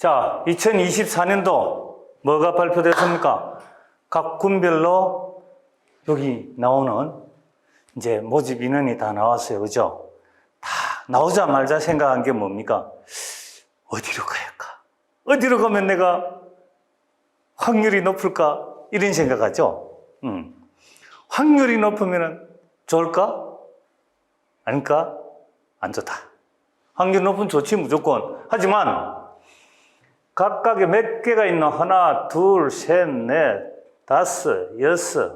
자, 2024년도 뭐가 발표됐습니까? 각 군별로 여기 나오는 이제 모집 인원이 다 나왔어요. 그죠? 다 나오자마자 생각한 게 뭡니까? 어디로 가야 할까? 어디로 가면 내가 확률이 높을까? 이런 생각하죠? 음. 확률이 높으면 좋을까? 아닐까? 안 좋다. 확률 높으면 좋지, 무조건. 하지만, 각각에 몇 개가 있나? 하나, 둘, 셋, 넷, 다섯, 여섯,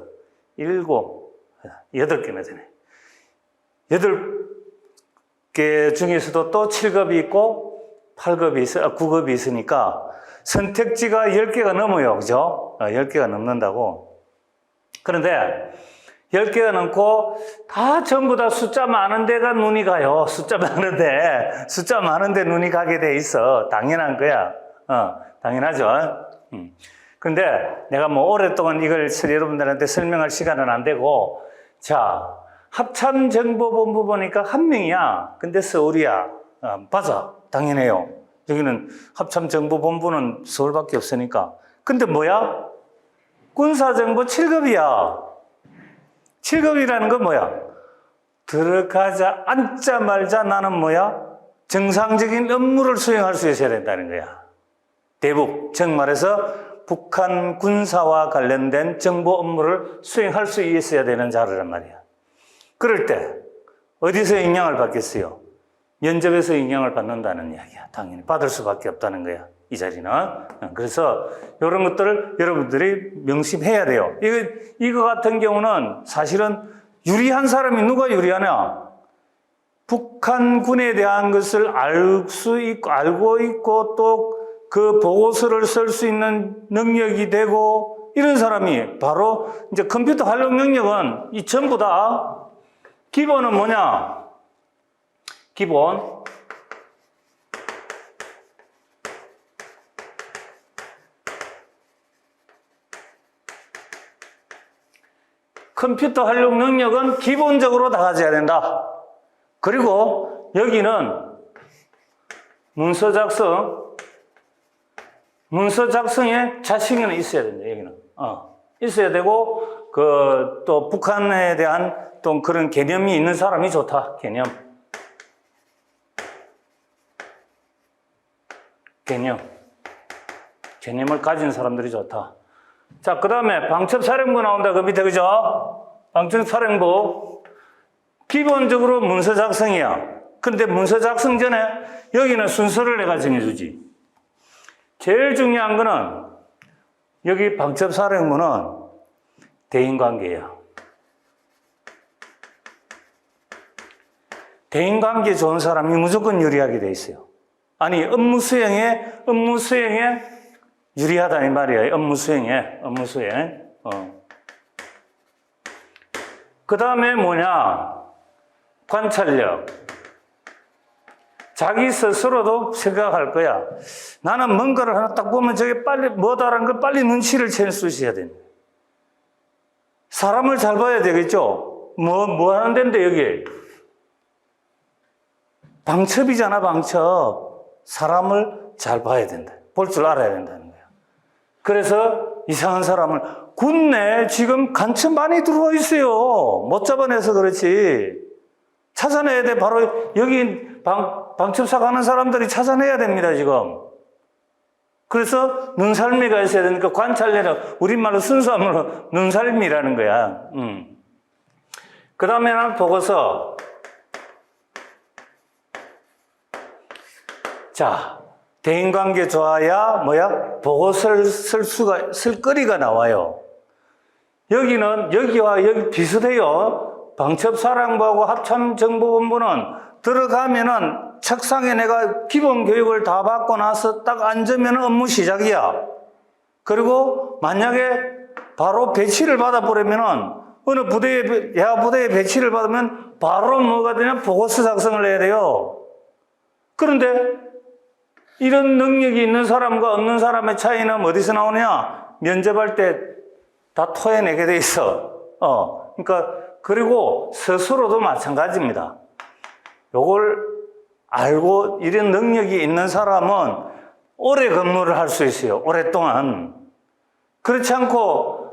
일곱, 여덟 개나 되네. 여덟 개 중에서도 또 7급이 있고 8급이 있어, 아, 9급이 있으니까 선택지가 10개가 넘어요. 그죠? 10개가 넘는다고. 그런데 10개가 넘고 다 전부 다 숫자 많은 데가 눈이 가요. 숫자 많은데, 숫자 많은데 눈이 가게 돼 있어. 당연한 거야. 어, 당연하죠. 음. 근데 내가 뭐 오랫동안 이걸 여러분들한테 설명할 시간은 안 되고, 자, 합참정보본부 보니까 한 명이야. 근데 서울이야. 어, 맞아. 당연해요. 여기는 합참정보본부는 서울밖에 없으니까. 근데 뭐야? 군사정보 7급이야. 7급이라는 건 뭐야? 들어가자, 앉자말자 나는 뭐야? 정상적인 업무를 수행할 수 있어야 된다는 거야. 대북, 즉 말해서 북한 군사와 관련된 정보 업무를 수행할 수 있어야 되는 자료란 말이야. 그럴 때 어디서 영향을 받겠어요? 면접에서 영향을 받는다는 이야기야. 당연히 받을 수밖에 없다는 거야. 이 자리는. 그래서 이런 것들을 여러분들이 명심해야 돼요. 이거, 이거 같은 경우는 사실은 유리한 사람이 누가 유리하냐? 북한군에 대한 것을 알 수 있고, 알고 있고, 또 그 보고서를 쓸 수 있는 능력이 되고, 이런 사람이 바로 이제 컴퓨터 활용 능력은 이 전부 다 기본은 뭐냐? 기본. 컴퓨터 활용 능력은 기본적으로 다 가져야 된다. 그리고 여기는 문서 작성, 문서 작성에 자신은 있어야 된다. 여기는 어, 있어야 되고 그 또 북한에 대한 또 그런 개념이 있는 사람이 좋다. 개념, 개념, 개념을 가진 사람들이 좋다. 자, 그 다음에 방첩사령부 나온다. 그 밑에, 그죠? 방첩사령부. 기본적으로 문서 작성이야. 근데 문서 작성 전에 여기는 순서를 내가 정해주지. 제일 중요한 거는 여기 방첩사령부는 대인관계야. 대인관계 좋은 사람이 무조건 유리하게 돼 있어요. 아니, 업무 수행에, 업무 수행에 유리하다 이 말이에요. 업무 수행에, 업무 수행. 어. 그 다음에 뭐냐? 관찰력. 자기 스스로도 생각할 거야. 나는 뭔가를 하나 딱 보면 저게 빨리 뭐다라는 걸 빨리 눈치를 챌수 있어야 된다. 사람을 잘 봐야 되겠죠? 뭐, 뭐 하는 데인데, 여기? 방첩이잖아, 방첩. 사람을 잘 봐야 된다. 볼 줄 알아야 된다는 거야. 그래서 이상한 사람을 군내 지금 간첩 많이 들어와 있어요. 못 잡아내서 그렇지. 찾아내야 돼. 바로 여기 방, 방첩사 가는 사람들이 찾아내야 됩니다, 지금. 그래서 눈살미가 있어야 되니까 관찰내는 우리말로 순수한 말로 눈살미라는 거야. 음. 그 다음에 는 보고서. 자, 대인관계 좋아야 뭐야? 보고서를 쓸 수가, 쓸 거리가 나와요. 여기는, 여기와 여기 비슷해요. 방첩사령부하고 합참정보본부는 들어가면은 책상에 내가 기본 교육을 다 받고 나서 딱 앉으면 업무 시작이야. 그리고 만약에 바로 배치를 받아버리면은 어느 부대에, 야 부대에 배치를 받으면 바로 뭐가 되냐? 보고서 작성을 해야 돼요. 그런데 이런 능력이 있는 사람과 없는 사람의 차이는 어디서 나오냐? 면접할 때 다 토해내게 돼 있어. 어. 그러니까, 그리고 스스로도 마찬가지입니다. 요걸 알고 이런 능력이 있는 사람은 오래 근무를 할 수 있어요. 오랫동안. 그렇지 않고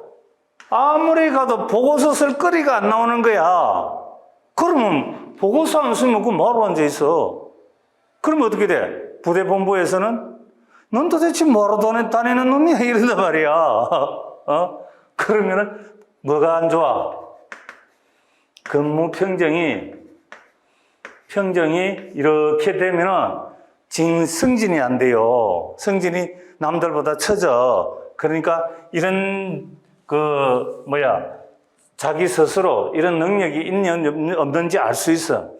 아무리 가도 보고서 쓸 거리가 안 나오는 거야. 그러면 보고서 안 쓰면 그 뭐하러 앉아 있어? 그러면 어떻게 돼? 부대 본부에서는 넌 도대체 뭐하러 다니- 다니는 놈이야? 이런단 말이야. 어? 그러면은 뭐가 안 좋아? 근무 평정이 평정이 이렇게 되면은 진 승진이 안 돼요. 승진이 남들보다 처져. 그러니까 이런 그 뭐야 자기 스스로 이런 능력이 있는 없는지 알 수 있어.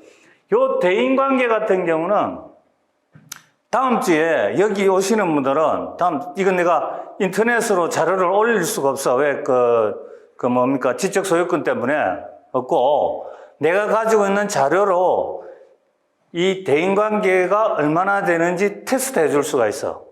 요 대인 관계 같은 경우는 다음 주에 여기 오시는 분들은 다음 이건 내가 인터넷으로 자료를 올릴 수가 없어. 왜그 그 뭡니까 지적 소유권 때문에 없고 내가 가지고 있는 자료로 이 대인 관계가 얼마나 되는지 테스트 해줄 수가 있어.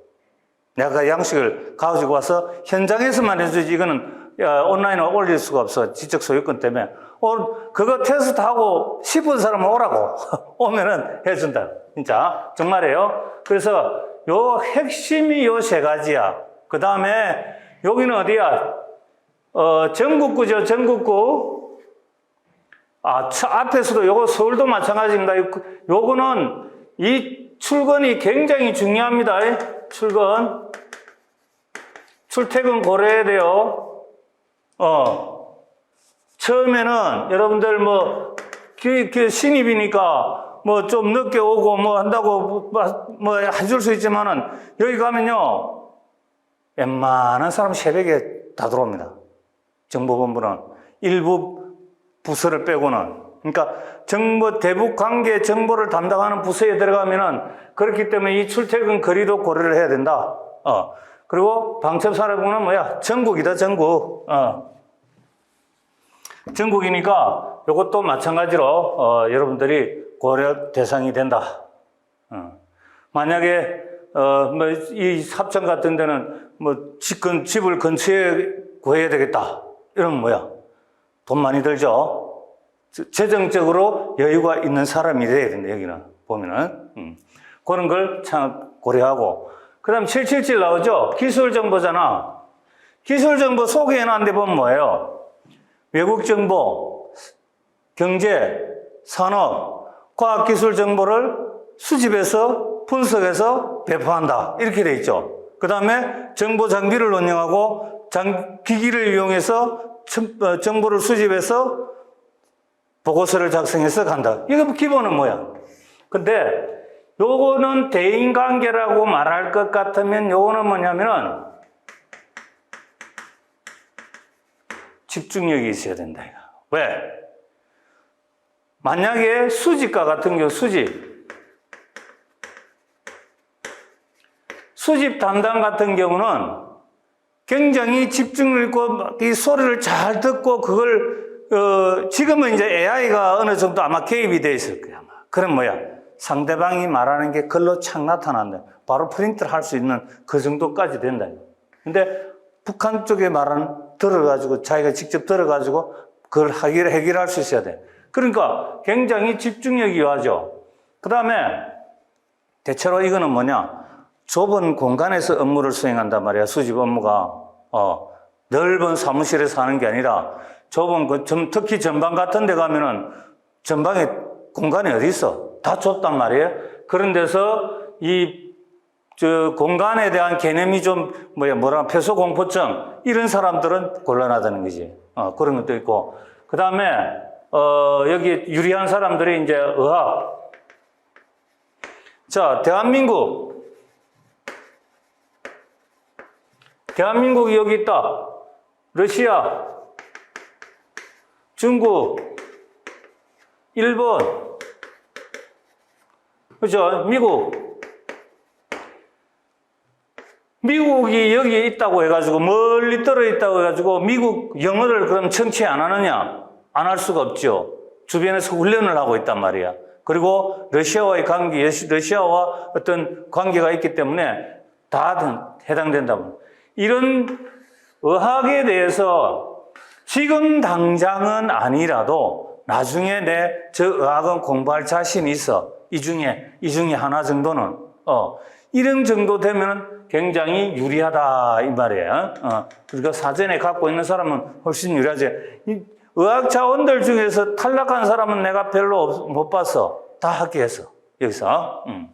내가 양식을 가지고 와서 현장에서만 해주지 이거는 야, 온라인으로 올릴 수가 없어. 지적 소유권 때문에. 어, 그거 테스트하고 싶은 사람은 오라고. 오면은 해준다. 진짜. 정말이에요. 그래서 요 핵심이 요 세 가지야. 그 다음에 여기는 어디야? 어, 전국구죠. 전국구. 아, 차- 앞에서도 요거 서울도 마찬가지입니다. 요- 요거는 이 출근이 굉장히 중요합니다. 출근. 출퇴근 고려해야 돼요. 어. 처음에는 여러분들 뭐, 그, 그 신입이니까 뭐 좀 늦게 오고 뭐 한다고 뭐, 뭐 해줄 수 있지만은 여기 가면요. 웬만한 사람 새벽에 다 들어옵니다. 정보본부는. 일부 부서를 빼고는. 그러니까 정보, 대북 관계 정보를 담당하는 부서에 들어가면은 그렇기 때문에 이 출퇴근 거리도 고려를 해야 된다. 어. 그리고 방첩사령부는 뭐야? 전국이다, 전국. 어. 전국이니까 이것도 마찬가지로 어, 여러분들이 고려 대상이 된다. 어. 만약에 어, 뭐 이 합천 같은 데는 뭐 집 근 집을 근처에 구해야 되겠다. 이러면 뭐야? 돈 많이 들죠. 저- 재정적으로 여유가 있는 사람이 돼야 된다. 여기는 보면은 음. 그런 걸 참 고려하고 그 다음 777 나오죠. 기술 정보잖아. 기술 정보 소개해 놨는데 보면 뭐예요? 외국 정보, 경제, 산업, 과학 기술 정보를 수집해서 분석해서 배포한다. 이렇게 돼 있죠. 그 다음에 정보 장비를 운영하고 장, 기기를 이용해서 정- 어, 정보를 수집해서 보고서를 작성해서 간다. 이거 기본은 뭐야? 근데 요거는 대인관계라고 말할 것 같으면 요거는 뭐냐면은 집중력이 있어야 된다. 이거. 왜? 만약에 수집과 같은 경우 수집 수집 담당 같은 경우는 굉장히 집중을 있고 이 소리를 잘 듣고 그걸 어, 지금은 이제 AI가 어느 정도 아마 개입이 돼 있을 거야. 아마. 그럼 뭐야? 상대방이 말하는 게 글로 착 나타난다. 바로 프린트를 할 수 있는 그 정도까지 된다. 근데 북한 쪽에 말은 들어가지고 자기가 직접 들어가지고 그걸 해결, 해결할 수 있어야 돼. 그러니까 굉장히 집중력이 요하죠. 그 다음에 대체로 이거는 뭐냐? 좁은 공간에서 업무를 수행한단 말이야. 수집 업무가. 어, 넓은 사무실에서 하는 게 아니라 좁은 그 전- 특히 전방 같은 데 가면은 전방에 공간이 어디 있어? 다 좁단 말이에요. 그런 데서 이 저 공간에 대한 개념이 좀 뭐야 뭐라 폐소 공포증 이런 사람들은 곤란하다는 거지. 어, 그런 것도 있고 그 다음에 어, 여기 유리한 사람들이 이제 의학. 자 대한민국 대한민국이 여기 있다. 러시아, 중국, 일본, 그죠? 미국. 미국이 여기 있다고 해가지고 멀리 떨어 있다고 해가지고 미국 영어를 그럼 청취 안 하느냐? 안 할 수가 없죠. 주변에서 훈련을 하고 있단 말이야. 그리고 러시아와의 관계, 러시- 러시아와 어떤 관계가 있기 때문에 다 해당된다. 이런 의학에 대해서 지금 당장은 아니라도 나중에 내 저 의학은 공부할 자신이 있어. 이 중에, 이 중에 하나 정도는, 어, 이런 정도 되면 굉장히 유리하다 이 말이에요. 어, 그러니까 사전에 갖고 있는 사람은 훨씬 유리하지. 이 의학 자원들 중에서 탈락한 사람은 내가 별로 없- 못 봤어. 다 합격했어. 여기서. 음.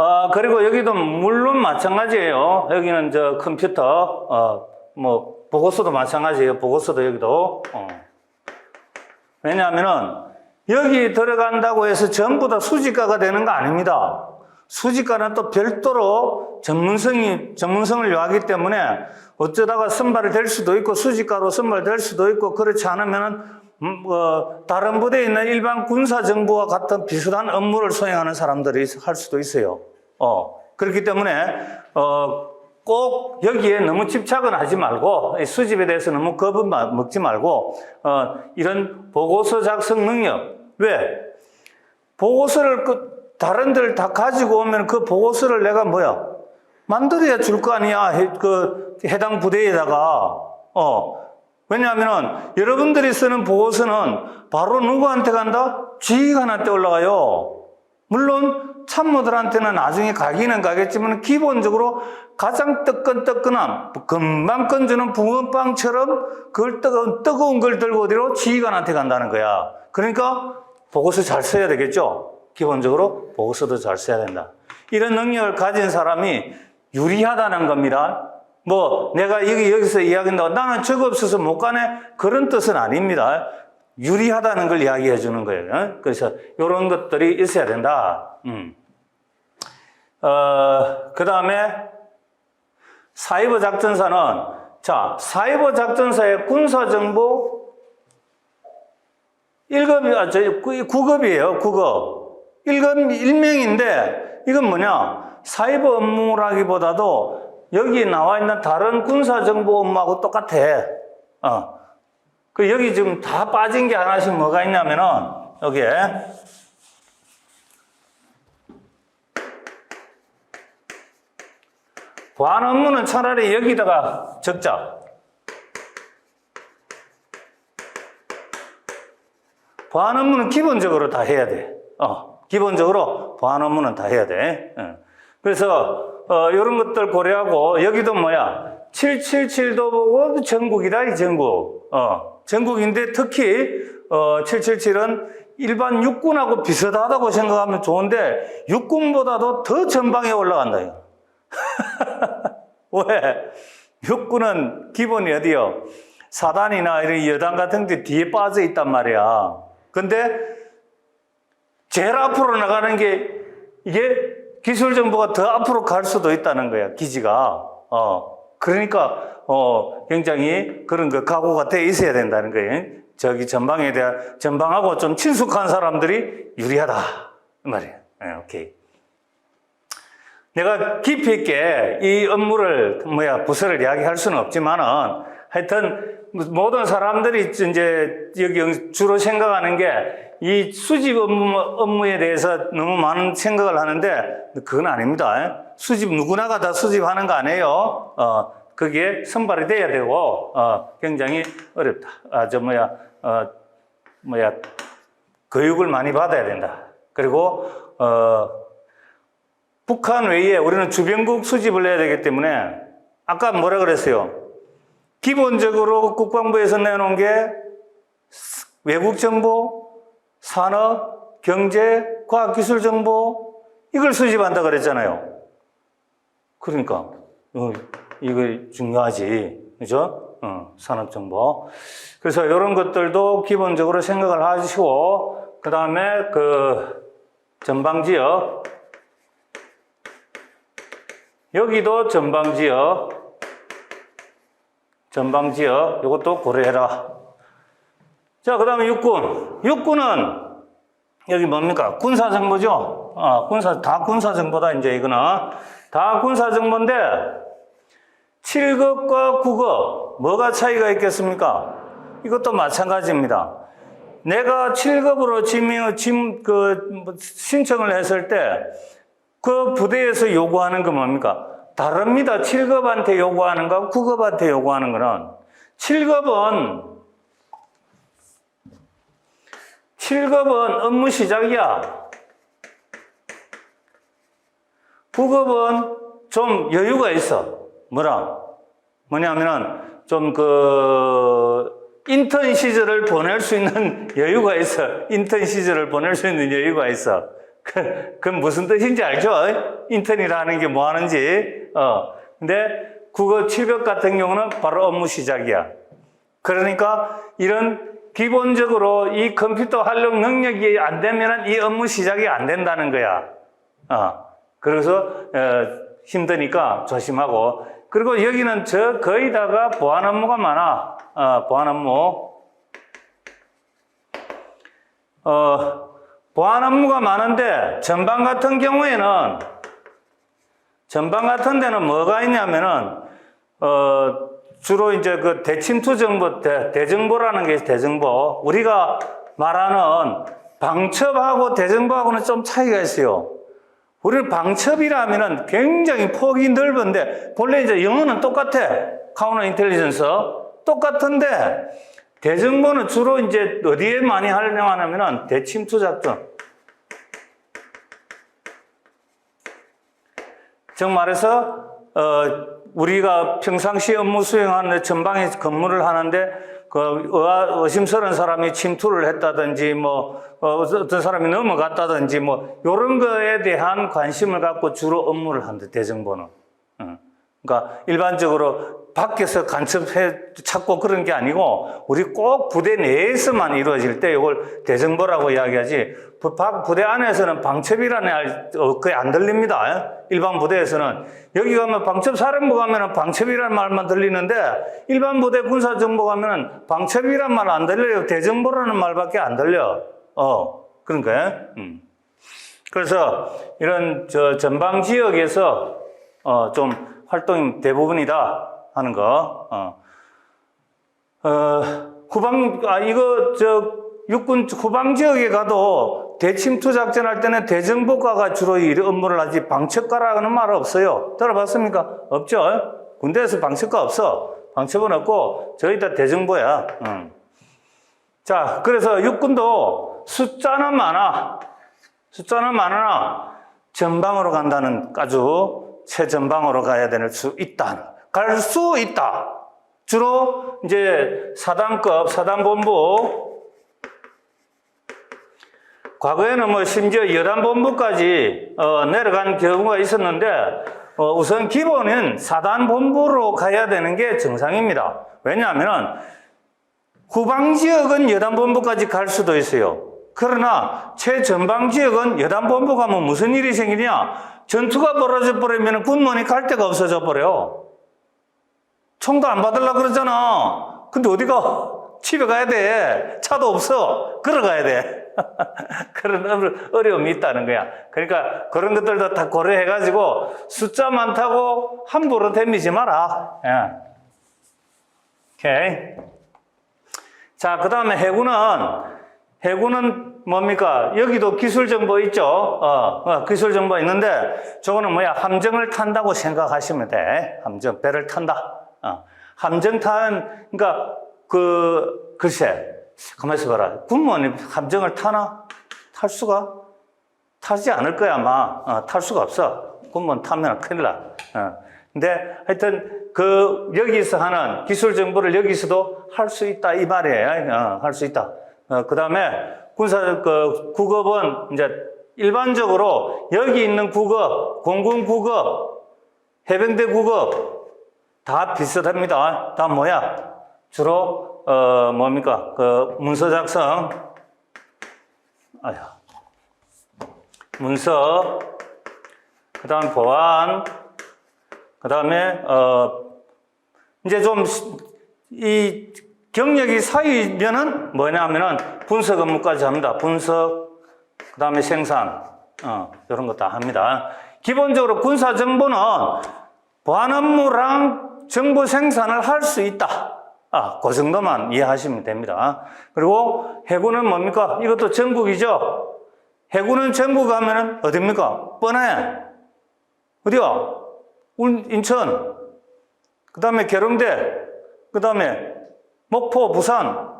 아, 그리고 여기도 물론 마찬가지예요. 여기는 저 컴퓨터, 어, 뭐, 보고서도 마찬가지예요. 보고서도 여기도. 어. 왜냐하면은 여기 들어간다고 해서 전부 다 수집가가 되는 거 아닙니다. 수집가는 또 별도로 전문성이, 전문성을 요하기 때문에 어쩌다가 선발이 될 수도 있고 수집가로 선발될 수도 있고 그렇지 않으면은 음, 어, 다른 부대에 있는 일반 군사 정보와 같은 비슷한 업무를 수행하는 사람들이 할 수도 있어요. 어, 그렇기 때문에 어, 꼭 여기에 너무 집착은 하지 말고 이 수집에 대해서 너무 겁은 마- 먹지 말고 어, 이런 보고서 작성 능력 왜? 보고서를 그 다른들 다 가지고 오면 그 보고서를 내가 뭐야? 만들어야 줄 거 아니야 해, 그 해당 부대에다가. 어 왜냐하면은 여러분들이 쓰는 보고서는 바로 누구한테 간다? 지휘관한테 올라가요 물론 참모들한테는 나중에 가기는 가겠지만 기본적으로 가장 뜨끈뜨끈한 금방 건지는 붕어빵처럼 그걸 뜨거운, 뜨거운 걸 들고 어디로 지휘관한테 간다는 거야. 그러니까 보고서 잘 써야 되겠죠. 기본적으로 보고서도 잘 써야 된다. 이런 능력을 가진 사람이 유리하다는 겁니다. 뭐 내가 여기 여기서 이야기한다고 나는 저거 없어서 못 가네 그런 뜻은 아닙니다. 유리하다는 걸 이야기해 주는 거예요. 그래서 이런 것들이 있어야 된다. 음. 어, 그 다음에 사이버 작전사는 자 사이버 작전사의 군사 정보 1급이 아, 저 9급이에요. 9급. 1급 일명인데 이건 뭐냐? 사이버 업무라기보다도 여기 나와 있는 다른 군사 정보 업무하고 똑같아. 어. 그 여기 지금 다 빠진 게 하나씩 뭐가 있냐면은 여기에 보안 업무는 차라리 여기다가 적자. 보안 업무는 기본적으로 다 해야 돼. 어, 기본적으로 보안 업무는 다 해야 돼. 어. 그래서 어, 이런 것들 고려하고 여기도 뭐야? 777도 보고 전국이다 이 전국. 어, 전국인데 특히 어, 777은 일반 육군하고 비슷하다고 생각하면 좋은데 육군보다도 더 전방에 올라간다. 왜? 육군은 기본이 어디요? 사단이나 이런 여단 같은 데 뒤에 빠져 있단 말이야. 근데 제일 앞으로 나가는 게 이게 기술 정보가 더 앞으로 갈 수도 있다는 거야, 기지가. 어. 그러니까, 어, 굉장히 그런 그 각오가 돼 있어야 된다는 거예요. 저기 전방에 대한, 전방하고 좀 친숙한 사람들이 유리하다. 이 말이에요. 네, 오케이. 내가 깊이 있게 이 업무를 뭐야 부서를 이야기할 수는 없지만은 하여튼 모든 사람들이 이제 여기 주로 생각하는 게 이 수집 업무, 업무에 대해서 너무 많은 생각을 하는데 그건 아닙니다. 수집 누구나가 다 수집하는 거 아니에요. 어, 그게 선발이 돼야 되고 어, 굉장히 어렵다. 아, 저 뭐야 어, 뭐야 교육을 많이 받아야 된다. 그리고 어, 북한 외에 우리는 주변국 수집을 해야 되기 때문에 아까 뭐라 그랬어요? 기본적으로 국방부에서 내놓은 게 외국 정보, 산업, 경제, 과학 기술 정보 이걸 수집한다 그랬잖아요. 그러니까 어, 이거 중요하지, 그죠? 어, 산업 정보. 그래서 이런 것들도 기본적으로 생각을 하시고 그 다음에 그 전방 지역 여기도 전방 지역, 전방 지역, 이것도 고려해라. 자, 그 다음에 육군. 육군은 여기 뭡니까? 군사정보죠? 아, 군사, 다 군사정보다, 이제 이거는. 다 군사정보인데, 7급과 9급, 뭐가 차이가 있겠습니까? 이것도 마찬가지입니다. 내가 7급으로 지명, 진, 그, 뭐 신청을 했을 때, 그 부대에서 요구하는 건 뭡니까? 다릅니다. 7급한테 요구하는 거, 9급한테 요구하는 거는. 7급은, 7급은 업무 시작이야. 구급은 좀 여유가 있어. 뭐라? 뭐냐면은 좀 그 인턴 시절을 보낼 수 있는 여유가 있어. 인턴 시절을 보낼 수 있는 여유가 있어. 그, 그건 무슨 뜻인지 알죠? 인턴이라는 게 뭐 하는지. 어. 근데 국어 700 같은 경우는 바로 업무 시작이야. 그러니까 이런 기본적으로 이 컴퓨터 활용 능력이 안 되면 이 업무 시작이 안 된다는 거야. 어. 그래서 어, 힘드니까 조심하고 그리고 여기는 저 거의 다가 보안 업무가 많아. 어, 보안 업무. 어, 보안 업무가 많은데 전방 같은 경우에는 전방 같은 데는 뭐가 있냐면은 어, 주로 이제 그 대침투 정보, 대, 대정보라는 게 대정보. 우리가 말하는 방첩하고 대정보하고는 좀 차이가 있어요. 우리는 방첩이라면은 굉장히 폭이 넓은데, 본래 이제 영어는 똑같아. 카운터 인텔리전스. 똑같은데, 대정보는 주로 이제 어디에 많이 활용하냐면은 대침투 작전. 즉 말해서, 어, 우리가 평상시 업무 수행하는데 전방에 근무를 하는데 그 의- 의심스러운 사람이 침투를 했다든지 뭐 어, 어떤 사람이 넘어갔다든지 뭐 이런 거에 대한 관심을 갖고 주로 업무를 한다 대정보는. 어. 그러니까 일반적으로 밖에서 간첩해 찾고 그런 게 아니고 우리 꼭 부대 내에서만 이루어질 때 이걸 대정보라고 이야기하지 부대 안에서는 방첩이라는 말 어, 거의 안 들립니다. 일반 부대에서는 여기 가면 방첩 사령부 가면은 방첩이라는 말만 들리는데 일반 부대 군사 정보 가면은 방첩이란 말 안 들려요. 대정보라는 말밖에 안 들려. 어. 음. 그래서 이런 저 전방 지역에서 어, 좀 활동이 대부분이다 하는 거. 어. 어, 후방 아 이거 저 육군 후방 지역에 가도 대침투 작전 할 때는 대정보과가 주로 이 업무를 하지 방첩과라는 말 없어요. 들어봤습니까? 없죠. 군대에서 방첩과 없어. 방첩은 없고 저희 다 대정보야. 음. 자, 그래서 육군도 숫자는 많아. 숫자는 많으나 전방으로 간다는 아주 최전방으로 가야 될 수 있다. 갈 수 있다. 주로 이제 사단급, 사단본부, 과거에는 뭐 심지어 여단본부까지 어, 내려간 경우가 있었는데 어, 우선 기본은 사단본부로 가야 되는 게 정상입니다. 왜냐하면 후방 지역은 여단본부까지 갈 수도 있어요. 그러나 최전방 지역은 여단본부 가면 무슨 일이 생기냐? 전투가 벌어져 버리면 군무원이 갈 데가 없어져 버려. 총도 안 받으려고 그러잖아. 근데 어디가? 집에 가야 돼. 차도 없어. 걸어가야 돼. 그런 어려- 어려움이 있다는 거야. 그러니까 그런 것들도 다 고려해가지고 숫자 많다고 함부로 댐이지 마라. 예. 오케이. 자, 그 다음에 해군은, 해군은 뭡니까? 여기도 기술 정보 있죠? 어, 어, 기술 정보 있는데, 저거는 뭐야? 함정을 탄다고 생각하시면 돼. 함정, 배를 탄다. 어. 함정 탄, 그러니까, 그, 글쎄, 가만히 있어 봐라. 군무원이 함정을 타나? 탈 수가? 타지 않을 거야, 아마. 어, 탈 수가 없어. 군무원 타면 큰일 나. 어. 근데 하여튼 그 여기서 하는 기술 정보를 여기서도 할 수 있다 이 말이에요. 어, 할수 있다. 그 다음에 군사 그 국업은 이제 일반적으로 여기 있는 국업, 공군 국업, 해병대 국업 다 비슷합니다. 다 뭐야? 주로 어 뭡니까? 그 문서 작성, 아휴, 문서, 그다음 보안, 그다음에 어 이제 좀 이 경력이 쌓이면은 뭐냐면은 분석 업무까지 합니다. 분석, 그다음에 생산, 어 이런 거 다 합니다. 기본적으로 군사 정보는 보안 업무랑 정보 생산을 할 수 있다. 아, 그 정도만 이해하시면 됩니다. 그리고 해군은 뭡니까? 이것도 전국이죠. 해군은 전국 가면은 어딥니까? 뻔해. 어디야? 울- 인천. 그 다음에 계룡대. 그 다음에 목포, 부산.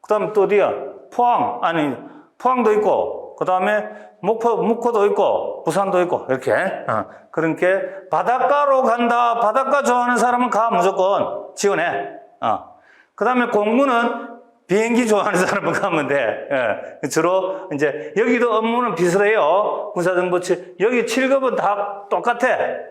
그 다음에 또 어디야? 포항. 아니, 포항도 있고. 그 다음에 목포, 목포도 있고, 부산도 있고, 이렇게. 어, 그러니까 바닷가로 간다. 바닷가 좋아하는 사람은 가, 무조건. 지원해. 어. 그 다음에 공무는 비행기 좋아하는 사람은 가면 돼. 예. 주로 이제 여기도 업무는 비슷해요. 군사정보치 여기 7급은 다 똑같아.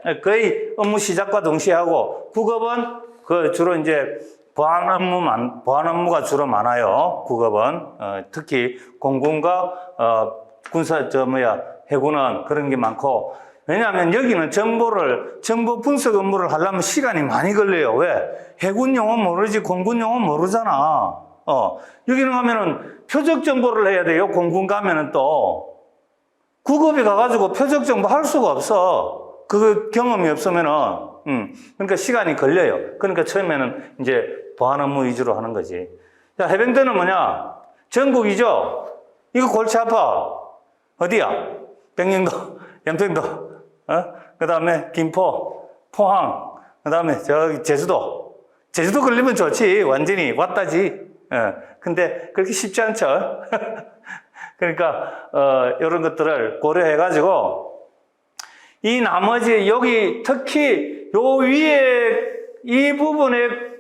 예, 거의 업무 시작과 동시에 하고 9급은 그 주로 이제 보안 업무만 보안 업무가 주로 많아요. 9급은 어, 특히 공군과 어, 군사 저 뭐야 해군은 그런 게 많고 왜냐하면 여기는 정보를 정보 분석 업무를 하려면 시간이 많이 걸려요. 왜? 해군 용어 모르지 공군 용어 모르잖아. 어 여기는 가면은 표적 정보를 해야 돼요. 공군 가면은 또 구급이 가가지고 표적 정보 할 수가 없어. 그 경험이 없으면은 음 그러니까 시간이 걸려요. 그러니까 처음에는 이제 보안 업무 위주로 하는 거지. 자 해병대는 뭐냐? 전국이죠. 이거 골치 아파. 어디야? 백령도, 연평도, 어? 그 다음에 김포, 포항, 그 다음에 저기 제주도. 제주도 걸리면 좋지. 완전히 왔다지. 예. 근데 그렇게 쉽지 않죠. 그러니까, 어, 이런 것들을 고려해가지고, 이 나머지, 여기 특히 요 위에 이 부분에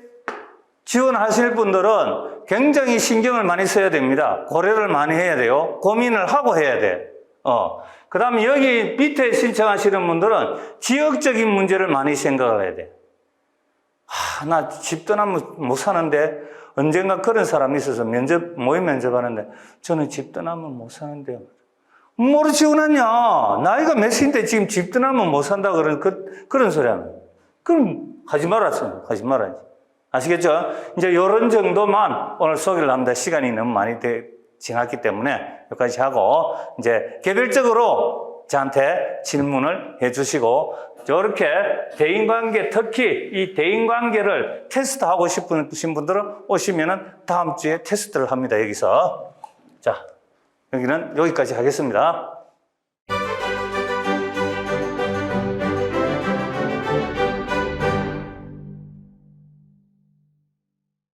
지원하실 분들은 굉장히 신경을 많이 써야 됩니다. 고려를 많이 해야 돼요. 고민을 하고 해야 돼. 어. 그 다음에 여기 밑에 신청하시는 분들은 지역적인 문제를 많이 생각을 해야 돼. 아, 나집 떠나면 못 사는데 언젠가 그런 사람이 있어서 면접, 모의 면접하는데 저는 집 떠나면 못 사는데요. 뭐로 지원하냐? 나이가 몇인데 지금 집 떠나면 못 산다 그런 그, 그런 소리 하면. 그럼 하지 말았어요. 하지 말아야지. 아시겠죠? 이제 이런 정도만 오늘 소개를 합니다. 시간이 너무 많이 돼- 지났기 때문에 여기까지 하고 이제 개별적으로 저한테 질문을 해주시고 이렇게 대인관계 특히 이 대인관계를 테스트하고 싶으신 분들은 오시면은 다음 주에 테스트를 합니다. 여기서 자 여기는 여기까지 하겠습니다.